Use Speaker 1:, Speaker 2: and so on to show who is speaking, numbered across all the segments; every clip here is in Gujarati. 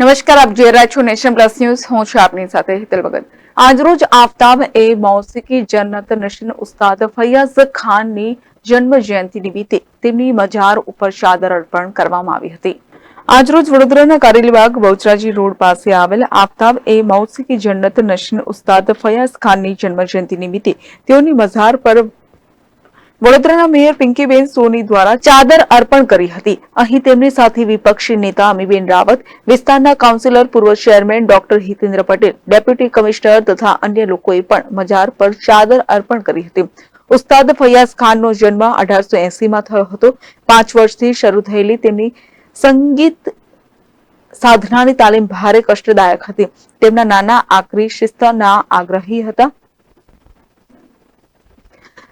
Speaker 1: નમસ્કાર, આપ જોઈ રહ્યા છો નેશન પ્લસ ન્યૂઝ. હું છું આપની સાથે હિતલ ભગત. આજરોજ આફતાબ એ મૌસિકી જન્નત નશીન ઉસ્તાદ ફૈયાઝ ખાનની જન્મ જયંતિ નિમિત્તે તેમની મજાર ઉપર ચાદર અર્પણ કરવામાં આવી હતી. આજરોજ વડોદરાના કારેલીબાગ બહુચરાજી રોડ પાસે આવેલ આફતાબ એ મૌસિકી જન્નત નશીન ઉસ્તાદ ફૈયાઝ ખાનની જન્મ જયંતિ નિમિત્તે તેઓની મઝાર પર વડોદરાના મેયર પિંકીબેન સોની દ્વારા ચાદર અર્પણ કરી હતી. અહીં તેમની સાથે વિપક્ષી નેતા અમીબેન રાવત, વિસ્તારના કાઉન્સિલર પૂર્વ chairman doctor Hitendra Patel, deputy commissioner તથા અન્ય લોકોએ પણ મજાર પર ચાદર અર્પણ કરી હતી. ઉસ્તાદ ફૈયાઝ ખાનનો જન્મ અઢારસો એસીમાં થયો હતો. પાંચ વર્ષથી શરૂ થયેલી તેમની સંગીત સાધનાની તાલીમ ભારે કષ્ટદાયક હતી. તેમના નાના આકરી શિસ્તના આગ્રહી હતા.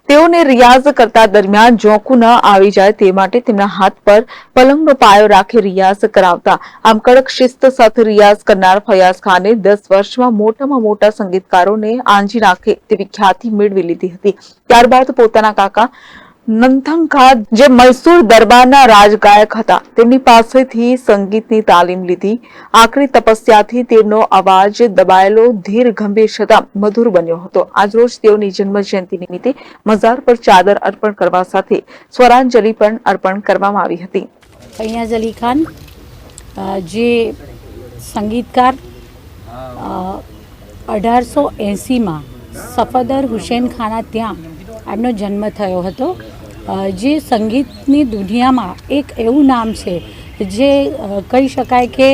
Speaker 1: તેઓને રિયાઝ કરતા દરમિયાન જોખું ન આવી જાય તે માટે તેમના હાથ પર પલંગનો પાયો રાખી રિયાઝ કરાવતા. આમ કડક શિસ્ત સાથે રિયાઝ કરનાર ફયાઝ ખાને દસ વર્ષમાં મોટામાં મોટા સંગીતકારોને આંજી નાખે તેવી ખ્યાતિ મેળવી લીધી હતી. ત્યારબાદ પોતાના કાકા નંથંખા જે મૈસૂર દરબારના રાજગાયક હતા, તેમની પાસેથી સંગીતની તાલીમ લીધી. આકરી તપસ્યાથી તેમનો અવાજ દબાયેલો, ધીર ગંભીર છતાં મધુર બન્યો હતો. આજરોજ તેઓની જન્મજયંતિ નિમિત્તે મઝાર પર ચાદર અર્પણ કરવા સાથે સ્વરાંજલિ પણ અર્પણ કરવામાં આવી હતી.
Speaker 2: ફૈયાઝ અલી ખાન જે સંગીતકાર અઢારસો એંસીમાં સફદર હુસેન ખાના ત્યાં એમનો જન્મ થયો હતો. જે સંગીતની દુનિયામાં એક એવું નામ છે જે કહી શકાય કે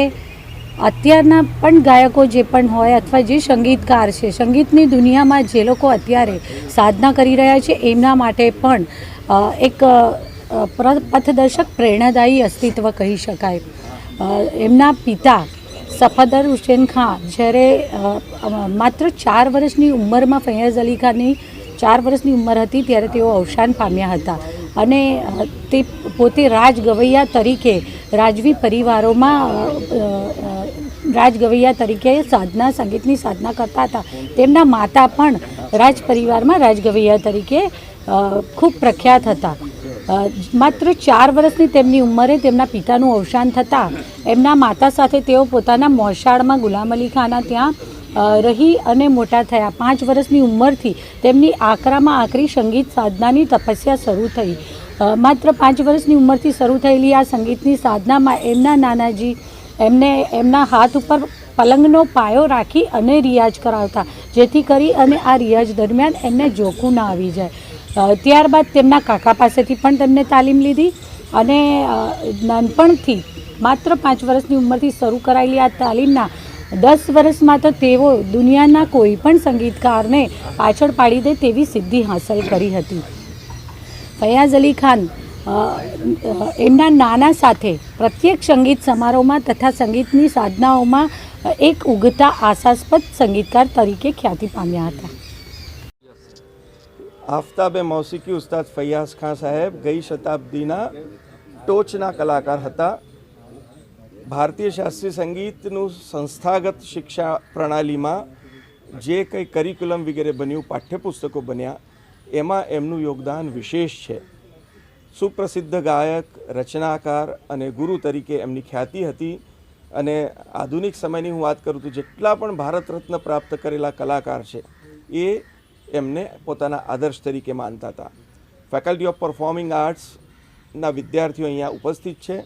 Speaker 2: અત્યારના પણ ગાયકો જે પણ હોય અથવા જે સંગીતકાર છે, સંગીતની દુનિયામાં જે લોકો અત્યારે સાધના કરી રહ્યા છે, એમના માટે પણ એક પથદર્શક પ્રેરણાદાયી અસ્તિત્વ કહી શકાય. એમના પિતા સફદર હુસેન ખાન, જ્યારે માત્ર ચાર વર્ષની ઉંમરમાં ફૈયાઝ અલી ખાનની ચાર વર્ષની ઉંમર હતી ત્યારે તેઓ અવસાન પામ્યા હતા. અને તે પોતે રાજ ગવૈયા તરીકે રાજવી પરિવારોમાં અ, અ, રાજ ગવૈયા તરીકે સાધના સંગીતની સાધના કરતા હતા. તેમના માતા પણ રાજ પરિવારમાં રાજગવૈયા તરીકે ખૂબ પ્રખ્યાત હતા. માત્ર ચાર વર્ષની તેમની ઉંમરે તેમના પિતાનું અવસાન થતાં એમના માતા સાથે તેઓ પોતાના મોસાળમાં ગુલામ અલી ખાના ત્યાં રહી અને મોટા થયા. પાંચ વર્ષની ઉંમરથી તેમની આકરામાં આકરી સંગીત સાધનાની તપસ્યા શરૂ થઈ. માત્ર પાંચ વર્ષની ઉંમરથી શરૂ થયેલી આ સંગીતની સાધનામાં એમના નાનાજી એમને એમના હાથ ઉપર પલંગનો પાયો રાખી અને રિયાઝ કરાવતા, જેથી કરી અને આ રિયાઝ દરમિયાન એમને જોખું ના આવી જાય. ત્યારબાદ તેમના કાકા પાસેથી પણ તેમને તાલીમ લીધી અને નાનપણથી માત્ર પાંચ વર્ષની ઉંમરથી શરૂ કરાયેલી આ તાલીમના દસ વર્ષમાં તો તેઓ દુનિયાના કોઈ પણ સંગીતકારને પાછળ પાડી દે તેવી સિદ્ધિ હાંસલ કરી હતી. ફૈયાઝ અલી ખાન એમના નાના સાથે પ્રત્યેક સંગીત સમારોહમાં તથા સંગીતની સાધનાઓમાં એક ઉગતા આશાસ્પદ સંગીતકાર તરીકે ખ્યાતિ પામ્યા હતા.
Speaker 3: આફતાબે મૌસિકી ઉસ્તાદ ફૈયાઝ ખાન સાહેબ ગઈ શતાબ્દીના ટોચના કલાકાર હતા. ભારતીય શાસ્ત્રીય સંગીતનું સંસ્થાગત શિક્ષા પ્રણાલીમાં જે કંઈ કરિક્યુલમ વગેરે બન્યું, પાઠ્યપુસ્તકો બન્યા, એમાં એમનું યોગદાન વિશેષ છે. સુપ્રસિદ્ધ ગાયક, રચનાકાર અને ગુરુ તરીકે એમની ખ્યાતિ હતી અને આધુનિક સમયની હું વાત કરું તો જેટલા પણ ભારત રત્ન પ્રાપ્ત કરેલા કલાકાર છે, એ એમને પોતાના આદર્શ તરીકે માનતા હતા. ફેકલ્ટી ઓફ પરફોર્મિંગ આર્ટ્સના વિદ્યાર્થીઓ અહીંયા ઉપસ્થિત છે.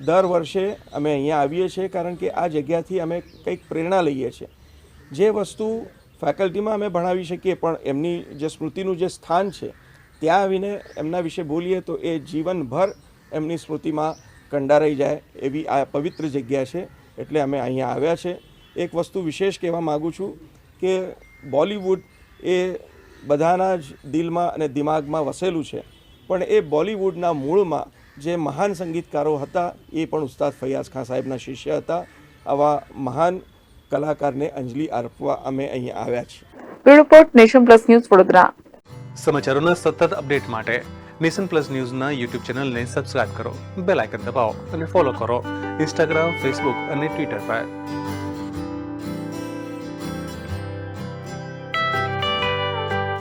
Speaker 3: દર વર્ષે અમે અહીંયા આવીએ છીએ કારણ કે આ જગ્યાથી અમે કંઈક પ્રેરણા લઈએ છીએ. જે વસ્તુ ફેકલ્ટીમાં અમે ભણાવી શકીએ પણ એમની જે સ્મૃતિનું જે સ્થાન છે, ત્યાં આવીને એમના વિશે બોલીએ તો એ જીવનભર એમની સ્મૃતિમાં કંડારાઈ જાય એવી આ પવિત્ર જગ્યા છે. એટલે અમે અહીંયા આવ્યા છે. એક વસ્તુ વિશેષ કહેવા માગું છું કે બોલિવૂડ એ બધાના જ દિલમાં અને દિમાગમાં વસેલું છે. પણ એ બોલિવૂડના મૂળમાં જે મહાન સંગીતકારો હતા એ પણ ઉસ્તાદ ફૈયાઝ ખાન સાહેબના શિષ્ય હતા. આવા મહાન કલાકારને અંજલિ અર્પવા અમે અહીં આવ્યા છીએ.
Speaker 1: Report Nation Plus News Vadodara.
Speaker 4: સમાચારોના સતત અપડેટ માટે નેશન પ્લસ ન્યૂઝના યુટ્યુબ ચેનલને સબસ્ક્રાઇબ કરો બેલ આઇકન દબાવો અને ફોલો કરો ઇન્સ્ટાગ્રામ ફેસબુક અને ટ્વિટર પર.